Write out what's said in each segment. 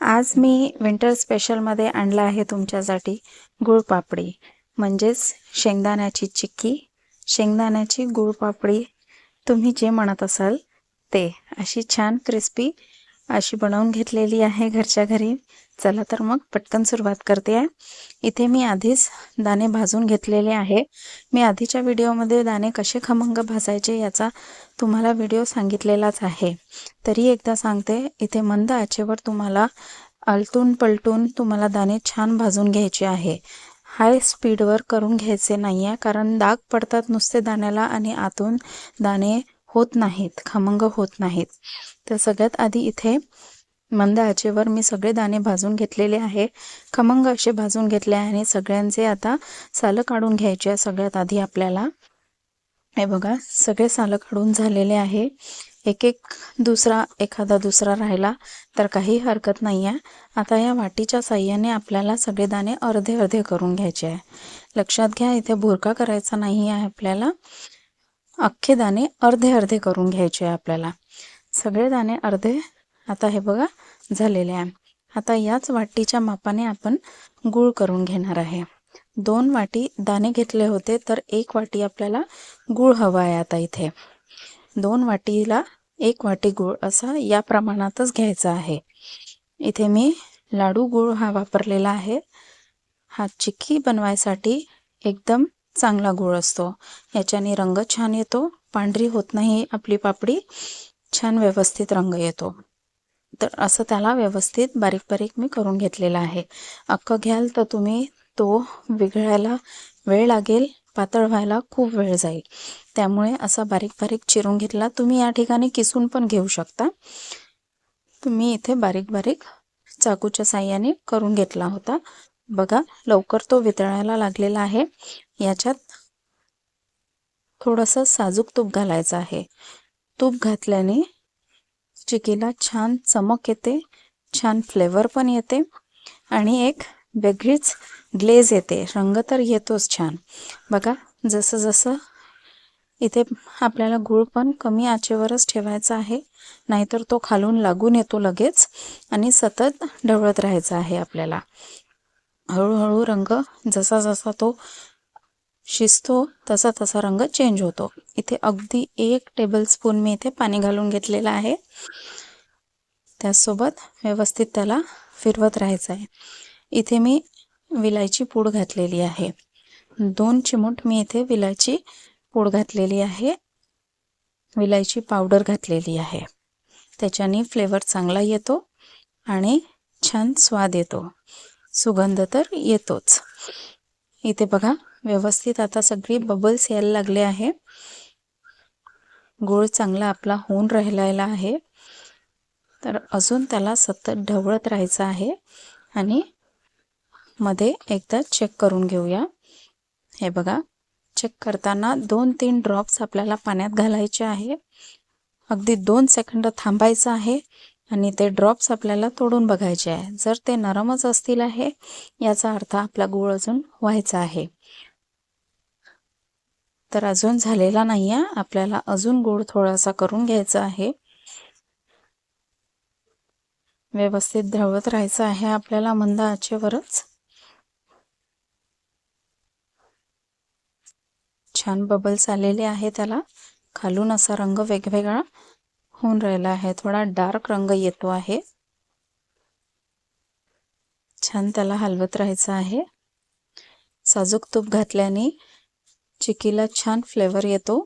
आज मी विंटर स्पेशलमध्ये आणलं आहे तुमच्यासाठी गुळपापडी म्हणजेच शेंगदाण्याची चिक्की. शेंगदाण्याची गुळपापडी तुम्ही जे म्हणत असाल ते. अशी छान क्रिस्पी अशी बनवून घेतलेली आहे घरच्या घरी. चला तर मग पटकन सुरुवात करते. आहे इथे मी आधीच दाणे भाजून घेतलेले आहे. मी आधीच्या व्हिडिओमध्ये दाणे कसे खमंग भाजायचे याचा तुम्हाला व्हिडिओ सांगितलेलाच आहे. तरी एकदा सांगते इथे मंद आचेवर तुम्हाला आलटून पलटून तुम्हाला दाणे छान भाजून घ्यायचे आहे. हाय स्पीडवर करून घ्यायचे नाही आहे कारण दाग पडतात नुसते दाण्याला आणि आतून दाणे होत नाहीत खमंग होत नाहीत. तर सगळ्यात आधी इथे मंद आचेवर मी सगळे दाणे भाजून घेतलेले आहे. खमंग असे भाजून घेतले आहे आणि सगळ्यांचे आता सालं काढून घ्यायचे आहे. सगळ्यात आधी आपल्याला हे बघा सगळे सालं काढून झालेले आहे. एक एक दुसरा एखादा दुसरा राहिला तर काही हरकत नाही आहे आता या वाटीच्या साह्याने आपल्याला सगळे दाणे अर्धे अर्धे करून घ्यायचे आहे. लक्षात घ्या इथे भुरका करायचा नाही आहे आपल्याला. अख्खे दाणे अर्धे अर्धे करून घ्यायचे आहे आपल्याला. सगळे दाणे अर्धे आता हे बघा झालेले आहे. आता याच वाटीच्या मापाने आपण गूळ करून घेणार आहे. दोन वाटी दाणे घेतले होते तर एक वाटी आपल्याला गूळ हवा आहे आता इथे. दोन वाटीला एक वाटी गूळ असा या प्रमाणातच घ्यायचा आहे. इथे मी लाडू गूळ हा वापरलेला आहे. हा चिक्की बनवायसाठी एकदम चांगला गूळ असतो. याच्याने रंग छान येतो. पांढरी होत नाही आपली पापडी. छान व्यवस्थित रंग येतो. तर असं त्याला व्यवस्थित बारीक बारीक मी करून घेतलेला आहे. अख्खं घ्याल तर तुम्ही तो विघळायला वेळ लागेल. पातळ व्हायला खूप वेळ जाईल. त्यामुळे असा बारीक बारीक चिरून घेतला. तुम्ही या ठिकाणी किसून पण घेऊ शकता. तुम्ही इथे बारीक बारीक चाकूच्या साह्याने करून घेतला होता. बघा लवकर तो वितळायला लागलेला आहे. याच्यात थोडंसं साजूक तूप घालायचं आहे. तूप घातल्याने चिकीला छान चमक येते छान फ्लेवर पण येते आणि एक वेगळीच ग्लेज येते. रंग तर येतोच छान. बघा जसं जसं इथे आपल्याला गूळ पण कमी आचेवरच ठेवायचा आहे नाहीतर तो खालून लागून येतो लगेच आणि सतत ढवळत राहायचा आहे आपल्याला. हळूहळू रंग जसा जसा तो शिजतो तसा तसा रंग चेंज होतो. इथे अगदी एक टेबलस्पून मी इथे पाणी घालून घेतलेलं आहे. त्यासोबत व्यवस्थित त्याला फिरवत राहायचं आहे. इथे मी विलायची पूड घातलेली आहे. दोन चिमूट मी इथे विलायची पूड घातलेली आहे. विलायची पावडर घातलेली आहे. त्याच्याने फ्लेवर चांगला येतो आणि छान स्वाद येतो. सुगंध तर येतोच. इथे बघा व्यवस्थित आता सगळी बबल्स यायला लागले आहे. गोळ चांगला आपला होऊन राहिलेला आहे. तर अजून त्याला सतत ढवळत राहायचं आहे. आणि मध्ये एकदा चेक करून घेऊया. हे बघा चेक करताना दोन तीन ड्रॉप्स आपल्याला पाण्यात घालायचे आहे. अगदी दोन सेकंड थांबायचं आहे. आणि ते ड्रॉप्स आपल्याला तोडून बघायचे आहे. जर ते नरमच असतील आहे याचा अर्थ आपला गूळ अजून व्हायचा आहे. तर अजून झालेला नाही आहे. आपल्याला अजून गूळ थोडासा करून घ्यायचा आहे. व्यवस्थित ढवळत राहायचं आहे आपल्याला मंद आचेवरच. छान बबल्स आलेले आहे त्याला. खालून असा रंग वेगवेगळा होऊन राहिला आहे. थोडा डार्क रंग येतो आहे. छान त्याला हलवत राहायचं आहे. साजूक तूप घातल्याने चिकीला छान फ्लेवर येतो.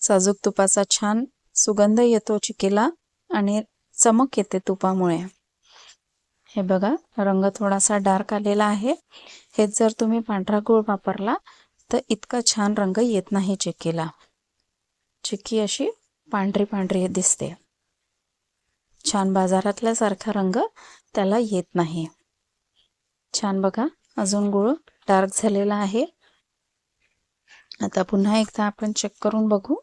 साजूक तुपाचा छान सुगंध येतो चिकीला आणि चमक येते तुपामुळे. हे बघा रंग थोडासा डार्क आलेला आहे. हेच जर तुम्ही पांढरा गूळ वापरला तर इतका छान रंग येत नाही चिकीला चिक्की अशी पांढरी पांढरी दिसते. छान बाजारातल्या सारखा रंग त्याला येत नाही. छान बघा अजून गुळ डार्क झालेला आहे. आता पुन्हा एकदा आपण चेक करून बघू.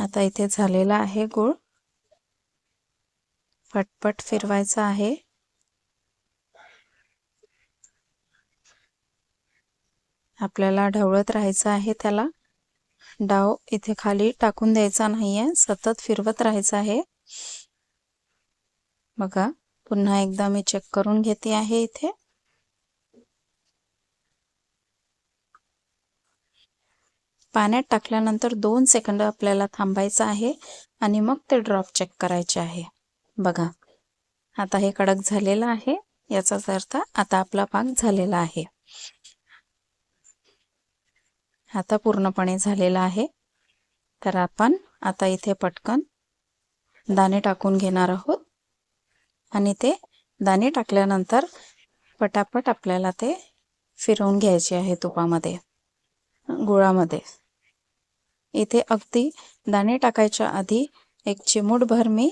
आता इथे झालेला आहे गुळ. पटपट फिरवायचा आहे. आपल्याला ढवळत राहायचं आहे त्याला. डाव इथे खाली टाकून द्यायचा नाहीये. सतत फिरवत राहायचं आहे. बघा पुन्हा एकदा मी चेक करून घेते आहे इथे. पाण्यात टाकल्यानंतर दोन सेकंद आपल्याला थांबायचं आहे आणि मग ते ड्रॉप चेक करायचे आहे. बघा आता हे कडक झालेलं आहे. याचाच अर्थ आता आपला पाक झालेला आहे. आता पूर्णपणे झालेला आहे. तर आपण आता इथे पटकन दाणे टाकून घेणार आहोत. आणि ते दाणे टाकल्यानंतर पटापट आपल्याला ते फिरवून घ्यायचे आहे तुपामध्ये गुळामध्ये. इथे अगदी दाणे टाकायच्या आधी एक चिमूटभर मी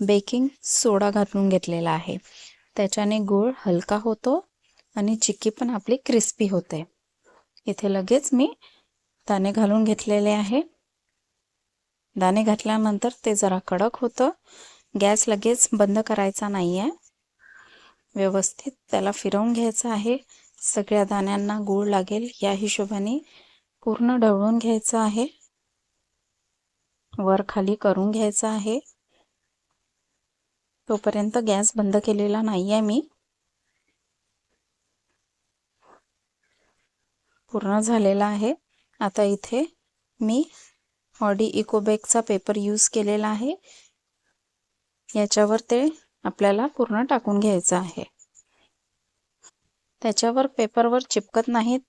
बेकिंग सोडा घालून घेतलेला आहे. त्याच्याने गूळ हलका होतो आणि चिक्की पण आपली क्रिस्पी होते. इथे लगेच मी दाणे घालून घेतलेले आहे. दाणे घातल्यानंतर ते जरा कडक होतं. गॅस लगेच बंद करायचा नाही आहे व्यवस्थित त्याला फिरवून घ्यायचं आहे. सगळ्या दाण्यांना गूळ लागेल या हिशोबाने पूर्ण ढवळून घ्यायचं आहे. वर खाली करून घ्यायचं आहे. तोपर्यंत गॅस बंद केलेला नाही आहे मी. पूर्ण झालेला आहे. आता इथे मी ऑडी इकोबेकचा पेपर यूज केलेला आहे. याच्यावर ते आपल्याला पूर्ण टाकून घ्यायचं आहे. त्याच्यावर पेपरवर चिपकत नाहीत.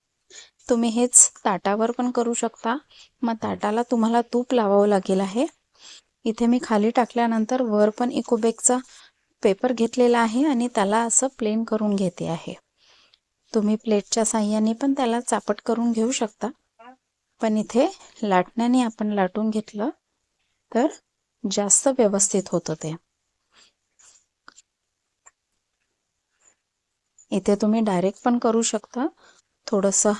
तुम्ही हेच ताटावर पण करू शकता. मग ताटाला तुम्हाला तूप लावावं लागेल आहे. इथे मी खाली टाकल्यानंतर वर पण इकोबेकचा पेपर घेतलेला आहे आणि त्याला असं प्लेन करून घेते आहे. तुम्ही प्लेटच्या साह्याने पण त्याला चापट करून घेऊ शकता. पण इथे लाटण्याने आपण लाटून घेतलं तर जास्त व्यवस्थित होतं ते. इथे तुम्ही डायरेक्ट पण करू शकता. थोडंसं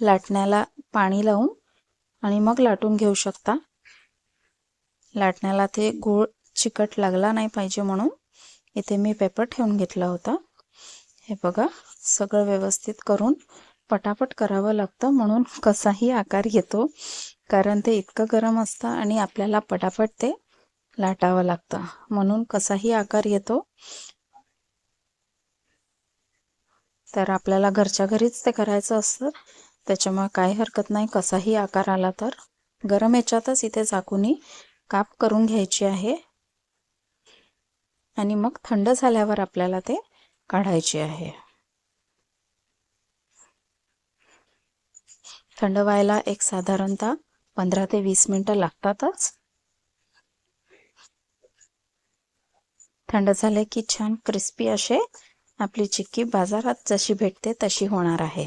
लाटण्याला पाणी लावून आणि मग लाटून घेऊ शकता. लाटण्याला ते गूळ चिकट लागला नाही पाहिजे म्हणून इथे मी पेपर ठेवून घेतला होता. हे बघा सगळं व्यवस्थित करून पटापट करावं लागतं म्हणून कसाही आकार येतो कारण ते इतकं गरम असतं आणि आपल्याला पटापट ते लाटावं लागतं. म्हणून कसाही आकार येतो तर आपल्याला घरच्या घरीच ते करायचं असतं. त्याच्यामुळे काही हरकत नाही कसाही आकार आला तर. गरम याच्यातच इथे चाकूनी काप करून घ्यायची आहे. आणि मग थंड झाल्यावर आपल्याला ते काढायची आहे. थंड व्हायला एक साधारणतः पंधरा ते वीस मिनटं लागतातच. थंड झाले की छान क्रिस्पी असे आपली चिक्की बाजारात जशी भेटते तशी होणार आहे.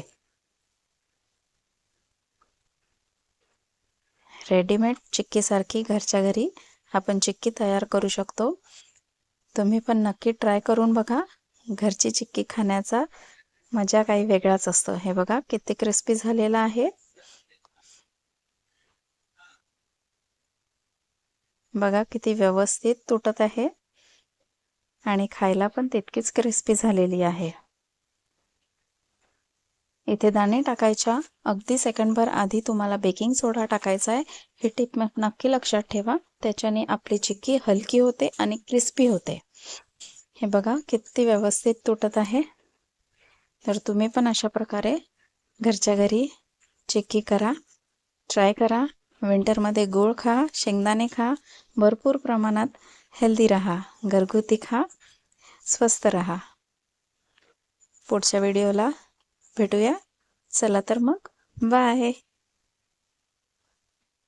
रेडीमेड चिक्कीसारखी घरच्या घरी आपण चिक्की तयार करू शकतो. तुम्ही पण नक्की ट्राय करून बघा. घरची चिक्की खाण्याचा मजा काही वेगळाच असतो. हे बघा किती क्रिस्पी झालेला आहे. बघा किती व्यवस्थित तुटत आहे. आणि खायला पण तितकीच क्रिस्पी झालेली आहे. इथे दाणे टाकायच्या. अगदी सेकंडभर आधी तुम्हाला बेकिंग सोडा टाकायचा आहे. ही टिप नक्की लक्षात ठेवा. त्याच्याने आपली चिक्की हलकी होते आणि क्रिस्पी होते. हे बघा किती व्यवस्थित तुटत आहे. तर तुम्ही पण अशा प्रकारे घरच्या घरी चिक्की करा. ट्राय करा. विंटरमध्ये गोळ खा शेंगदाणे खा. भरपूर प्रमाणात हेल्दी राहा. घरगुती खा. स्वस्त राहा. पुढच्या व्हिडिओला भेटूया. चला तर मग बाय